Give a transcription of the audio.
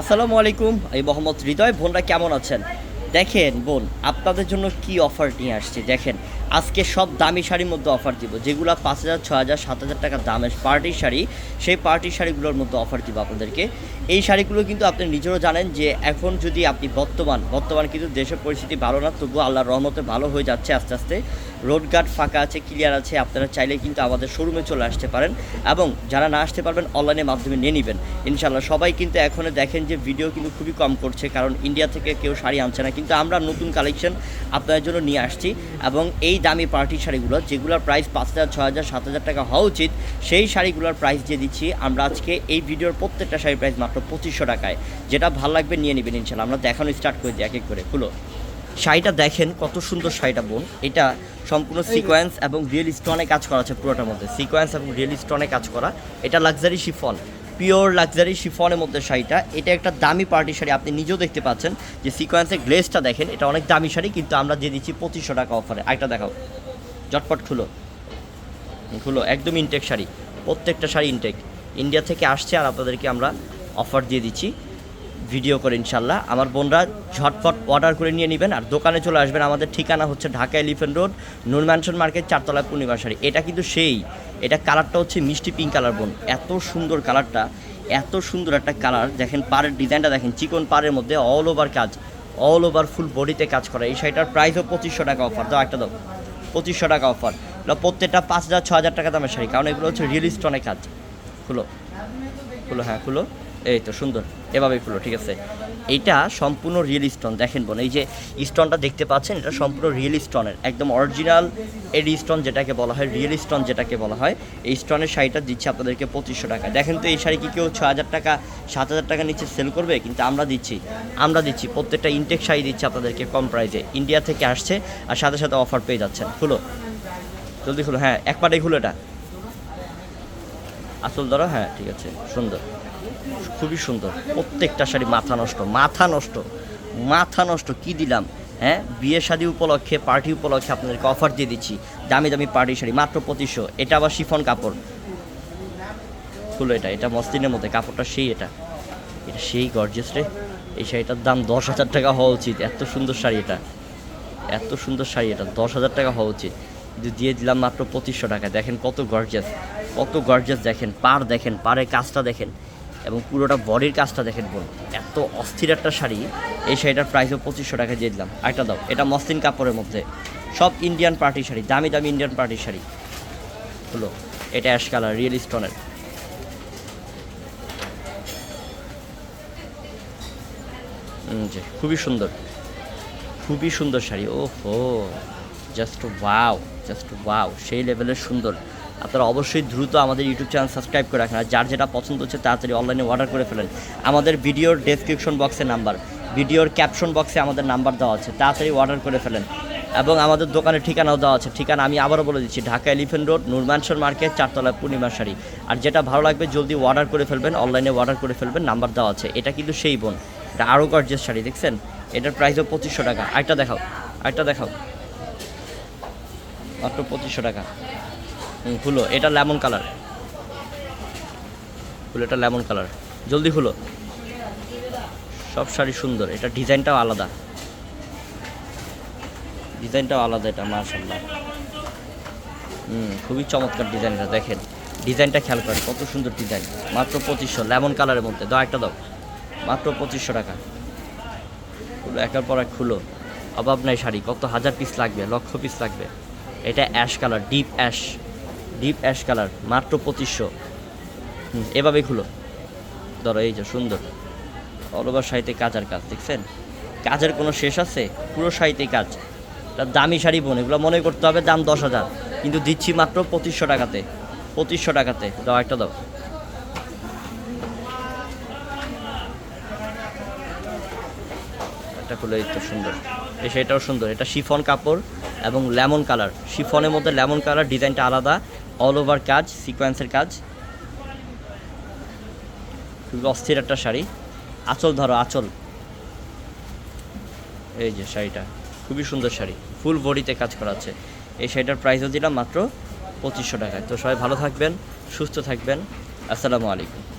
আসসালামু আলাইকুম, আমি মোহাম্মদ হৃদয়। বোনরা কেমন আছেন? দেখেন, বোন, আপনাদের জন্য কি অফার নিয়ে আসছে, দেখেন। আজকে সব দামি শাড়ির মধ্যে অফার দিব। যেগুলো পাঁচ হাজার ছ হাজার, সাত হাজার টাকা দামের পার্টি শাড়ি, সেই পার্টি শাড়িগুলোর মধ্যে অফার দিব আপনাদেরকে। এই শাড়িগুলো কিন্তু আপনি নিজেরও জানেন যে এখন যদি আপনি বর্তমান বর্তমান কিন্তু দেশের পরিস্থিতি ভালো না, তবুও আল্লাহর রহমতে ভালো হয়ে যাচ্ছে আস্তে আস্তে। রোডঘাট ফাঁকা আছে ক্লিয়ার আছে, আপনারা চাইলে কিন্তু আমাদের শোরুমে চলে আসতে পারেন। এবং যারা না আসতে পারবেন অনলাইনের মাধ্যমে নিয়ে নেবেন। ইনশাল্লাহ সবাই কিন্তু এখন দেখেন যে ভিডিও কিন্তু খুবই কম করছে, কারণ ইন্ডিয়া থেকে কেউ শাড়ি আনছে না। কিন্তু আমরা নতুন কালেকশন আপনাদের জন্য নিয়ে আসছি। এবং এই দামি পার্টি শাড়িগুলো যেগুলোর প্রাইস পাঁচ হাজার ছ হাজার সাত হাজার টাকা হওয়া উচিত সেই শাড়িগুলোর প্রাইস দিয়ে দিচ্ছি আমরা আজকে এই ভিডিওর প্রত্যেকটা শাড়ির প্রাইস মাত্র পঁচিশশো টাকায়। যেটা ভালো লাগবে নিয়ে নেবেন ইনশাল্লাহ। আমরা দেখানো স্টার্ট করে দিই এক এক করে। খুলো। শাড়িটা দেখেন কত সুন্দর শাড়িটা বোন। এটা সম্পূর্ণ সিকোয়েন্স এবং রিয়েল স্টোনে কাজ করা আছে পুরোটার মধ্যে। সিকোয়েন্স এবং রিয়েল স্টোনে কাজ করা। এটা লাক্সারি শিফন পিওর লাক্সারি শিফনের মধ্যে শাড়িটা। এটা একটা দামি পার্টি শাড়ি, আপনি নিজেও দেখতে পাচ্ছেন যে সিকোয়েন্সের গ্লেসটা দেখেন, এটা অনেক দামি শাড়ি, কিন্তু আমরা দিয়ে দিচ্ছি পঁচিশশো টাকা অফারে আরেকটা দেখাও। জটপট খুলো। খুলো, একদম ইনটেক শাড়ি। প্রত্যেকটা শাড়ি ইনটেক ইন্ডিয়া থেকে আসছে আর আপনাদেরকে আমরা অফার দিয়ে দিচ্ছি। ভিডিও করে ইনশাল্লাহ। আমার বোনরা ঝটপট অর্ডার করে নিয়ে নেবেন আর দোকানে চলে আসবেন। আমাদের ঠিকানা হচ্ছে Dhaka elephant road Noor mansion market চারতলা পূর্ণিমা শাড়ি এটা কিন্তু সেই, এটা কালারটা হচ্ছে মিষ্টি পিঙ্ক কালার বোন। এত সুন্দর কালারটা এত সুন্দর একটা কালার দেখেন পাড়ের ডিজাইনটা দেখেন, চিকন পাড়ের মধ্যে অল ওভার কাজ অল ওভার ফুল বডিতে কাজ করা। এই শাড়িটার প্রাইসও পঁচিশশো টাকা অফার দাও একটা দাও। পঁচিশশো টাকা অফার এগুলো প্রত্যেকটা পাঁচ হাজার ছ হাজার টাকা দামের শাড়ি। কারণ এগুলো হচ্ছে রিয়েল স্টোনের কাজ। খুলো। খুলো হ্যাঁ খুলো। এই তো সুন্দর, এভাবেই খুলো ঠিক আছে? এইটা সম্পূর্ণ রিয়েল স্টোন দেখেন বোন, এই যে স্টোনটা দেখতে পাচ্ছেন, এটা সম্পূর্ণ রিয়েল স্টোনের একদম অরিজিনাল এর স্টোন যেটাকে বলা হয় রিয়েল স্টোন যেটাকে বলা হয়, এই স্টোনের শাড়িটা দিচ্ছে আপনাদেরকে পঁচিশশো টাকা। দেখেন তো, এই শাড়ি কি কেউ ছ হাজার টাকা, সাত হাজার টাকা নিচে সেল করবে? কিন্তু আমরা দিচ্ছি আমরা দিচ্ছি, প্রত্যেকটা ইনটেক শাড়ি দিচ্ছি আপনাদেরকে কম প্রাইসে ইন্ডিয়া থেকে আসছে, আর সাথে সাথে অফার পেয়ে যাচ্ছেন খুলো জলদি খুলো হ্যাঁ একবারেই খুলো এটা। আসল ধরো হ্যাঁ ঠিক আছে, সুন্দর। খুবই সুন্দর। প্রত্যেকটা শাড়ি মাথা নষ্ট মাথা নষ্ট মাথা নষ্ট। কি দিলাম? হ্যাঁ বিয়ে শাদী উপলক্ষে, পার্টি উপলক্ষে আপনাদেরকে অফার দিয়ে দিচ্ছি। দামি দামি পার্টি শাড়ি, মাত্র পঁচিশশো। এটা আবার শিফন কাপড়। খুলো এটা এটা মসলিনের মধ্যে, কাপড়টা সেই এটা। এটা সেই গর্জেস রে। এই শাড়িটার দাম দশ হাজার টাকা হওয়া উচিত। এত সুন্দর শাড়ি এটা। এত সুন্দর শাড়ি এটা, দশ হাজার টাকা হওয়া উচিত। দিয়ে দিলাম মাত্র পঁচিশশো টাকা। দেখেন কত গর্জাস কত গর্জাস দেখেন, পার দেখেন, পাড়ের কাজটা দেখেন, এবং পুরোটা বডির কাজটা দেখেন বোন এত অস্থির একটা শাড়ি, এই শাড়িটার প্রাইসও পঁচিশশো টাকা দিয়ে দিলাম। আরেকটা দাও, এটা মসলিন কাপড়ের মধ্যে। সব ইন্ডিয়ান পার্টি শাড়ি, দামি দামি ইন্ডিয়ান পার্টি শাড়ি। হলো, এটা অ্যাশ কালার রিয়েল স্টোনের খুবই সুন্দর খুবই সুন্দর শাড়ি ও হো জাস্ট ওয়াও জাস্ট ওয়াও সেই লেভেলের সুন্দর। আপনারা অবশ্যই দ্রুত আমাদের ইউটিউব চ্যানেল সাবস্ক্রাইব করে রাখেন। আর যার যেটা পছন্দ হচ্ছে, তাড়াতাড়ি অনলাইনে অর্ডার করে ফেলেন। আমাদের ভিডিওর ডেসক্রিপশন বক্সে নাম্বার ভিডিওর ক্যাপশন বক্সে আমাদের নাম্বার দেওয়া আছে। তাড়াতাড়ি অর্ডার করে ফেলেন। এবং আমাদের দোকানের ঠিকানাও দেওয়া আছে। ঠিকানা আমি আবারও বলে দিচ্ছি, ঢাকা এলিফেন্ট রোড নুরমানসর মার্কেট চারতলা পূর্ণিমা শাড়ি। আর যেটা ভালো লাগবে, জলদি অর্ডার করে ফেলবেন অনলাইনে অর্ডার করে ফেলবেন নাম্বার দেওয়া আছে। এটা কিন্তু সেই বোন। এটা আরও গর্জেস শাড়ি, দেখছেন? এটার প্রাইসও পঁচিশশো টাকা। আরেকটা দেখাও আরেকটা দেখাও। মাত্র পঁচিশশো টাকা। হুম খুলো এটা লেমন কালার। খুলো এটা লেমন কালার। জলদি খুলো সব শাড়ি সুন্দর, এটা ডিজাইনটাও আলাদা। ডিজাইনটাও আলাদা এটা মার্শাল্লাহ হুম, খুবই চমৎকার ডিজাইনটা, দেখেন। ডিজাইনটা খেয়াল করেন, কত সুন্দর ডিজাইন। মাত্র পঁচিশশো, লেমন কালারের মধ্যে। দাও একটা দাও। মাত্র পঁচিশশো টাকা। একের পর এক খুলো অভাব নাই শাড়ি, কত হাজার পিস লাগবে, লক্ষ পিস লাগবে। এটা ash colour deep ash deep ash colour মাত্র পঁচিশশো। হুম এভাবেই খুলো। ধরো এই যে সুন্দর। অল ওভার শাড়িতে কাজের কাজ, দেখছেন? কাজের কোনো শেষ আছে? পুরো শাড়িতে কাজ। তার দামি শাড়ি বোন, এগুলো মনে করতে হবে দাম দশ হাজার। কিন্তু দিচ্ছি মাত্র পঁচিশশো টাকাতে। পঁচিশশো টাকাতে। দাও, একটা দাও। একটা খুলে, এই তো সুন্দর। শাড়িটাও সুন্দর। এটা শিফন কাপড় এবং লেমন কালার। শিফনের মধ্যে লেমন কালার, ডিজাইনটা আলাদা অল ওভার কাজ সিকোয়েন্সের কাজ। খুবই অস্থির একটা শাড়ি। আঁচল ধরো, আঁচল। এই যে শাড়িটা, খুবই সুন্দর শাড়ি। ফুল বডিতে কাজ করা আছে। এই শাড়িটার প্রাইসও দিলাম মাত্র পঁচিশশো টাকায়। তো সবাই ভালো থাকবেন, সুস্থ থাকবেন। আসসালামু আলাইকুম।